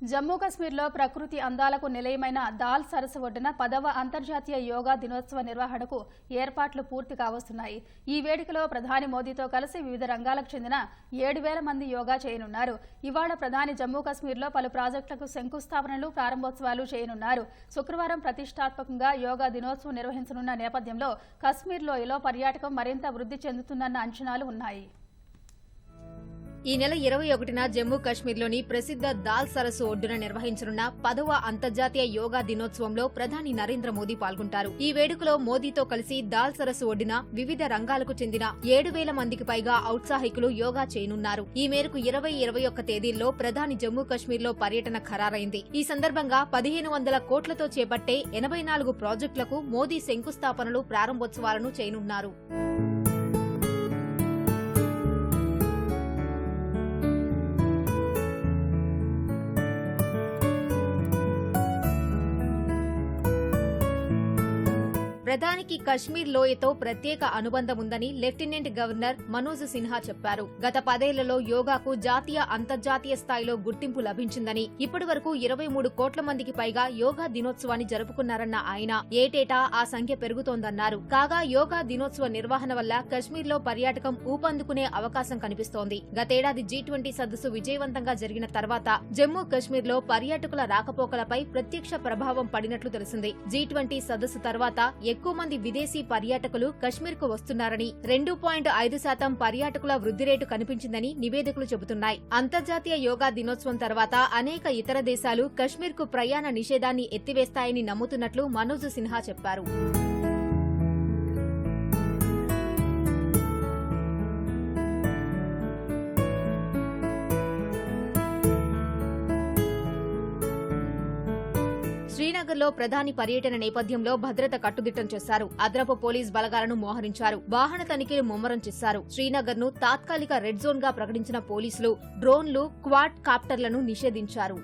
జమ్మూ కశ్మీర్లో ప్రకృతి అందాలకు నిలయమైన దాల్ సరస్సు ఒడ్డున పదవ అంతర్జాతీయ యోగా దినోత్సవ నిర్వహణకు ఏర్పాట్లు పూర్తి కావస్తున్నాయి. ఈ వేడుకలో ప్రధాని మోదీతో కలిసి వివిధ రంగాలకు చెందిన ఏడు వేల మంది యోగా చేయనున్నారు. ఇవాళ ప్రధాని జమ్మూ కశ్మీర్లో పలు ప్రాజెక్టులకు శంకుస్థాపనలు ప్రారంభోత్సవాలు చేయనున్నారు. శుక్రవారం ప్రతిష్టాత్మకంగా యోగా దినోత్సవం నిర్వహించనున్న నేపథ్యంలో కశ్మీర్ లోయలో పర్యాటకం మరింత వృద్ధి చెందుతుందన్న అంచనాలు ఉన్నాయి. ఈ నెల ఇరవై ఒకటిన జమ్మూ కశ్మీర్లోని ప్రసిద్ధ దాల్ సరస్సు ఒడ్డున నిర్వహించనున్న పదవ అంతర్జాతీయ యోగా దినోత్సవంలో ప్రధాని నరేంద్ర మోదీ పాల్గొంటారు. ఈ వేడుకలో మోదీతో కలిసి దాల్ సరస్సు ఒడ్డున వివిధ రంగాలకు చెందిన ఏడు వేల మందికి పైగా ఔత్సాహికులు యోగా చేయనున్నారు. ఈ మేరకు ఇరవై ఇరవై ఒక్క తేదీల్లో ప్రధాని జమ్మూ కశ్మీర్లో పర్యటన ఖరారైంది. ఈ సందర్భంగా పదిహేను వందల కోట్లతో చేపట్టే ఎనభై నాలుగు ప్రాజెక్టులకు మోదీ శంకుస్థాపనలు ప్రారంభోత్సవాలను చేయనున్నారు. ప్రధానికి కశ్మీర్ లోయతో ప్రత్యేక అనుబంధం ఉందని లెఫ్టినెంట్ గవర్నర్ మనోజ్ సిన్హా చెప్పారు. గత పదేళ్ళలో యోగాకు జాతీయ అంతర్జాతీయ స్థాయిలో గుర్తింపు లభించిందని ఇప్పటి వరకు ఇరవై మూడు కోట్ల మందికి పైగా యోగా దినోత్సవాన్ని జరుపుకున్నారన్న ఆయన. ఏటేటా ఆ సంఖ్య పెరుగుతోందన్నారు. కాగా యోగా దినోత్సవ నిర్వహణ వల్ల కశ్మీర్లో పర్యాటకం ఊపందుకునే అవకాశం కనిపిస్తోంది. గతేడాది జీ ట్వంటీ సదస్సు విజయవంతంగా జరిగిన తర్వాత జమ్మూ కశ్మీర్లో పర్యాటకుల రాకపోకలపై ప్రత్యక్ష ప్రభావం పడినట్లు తెలిసింది. జీ ట్వంటీ సదస్సు తర్వాత ఎక్కువ మంది విదేశీ పర్యాటకులు కశ్మీర్కు వస్తున్నారని రెండు పాయింట్ ఐదు శాతం పర్యాటకుల వృద్ధి రేటు కనిపించిందని నివేదికలు చెబుతున్నాయి. అంతర్జాతీయ యోగా దినోత్సవం తర్వాత అనేక ఇతర దేశాలు కశ్మీర్కు ప్రయాణ నిషేధాన్ని ఎత్తివేస్తాయని నమ్ముతున్నట్లు మనోజ్ సిన్హా చెప్పారు. శ్రీనగర్లో ప్రధాని పర్యటన నేపథ్యంలో భద్రత కట్టుదిట్టం చేశారు. అదనపు పోలీస్ బలగాలను మోహరించారు. వాహన తనిఖీలు ముమ్మరం చేశారు. శ్రీనగర్ను తాత్కాలిక రెడ్ జోన్గా ప్రకటించిన పోలీసులు డ్రోన్లు క్వాడ్ కాప్టర్లను నిషేధించారు.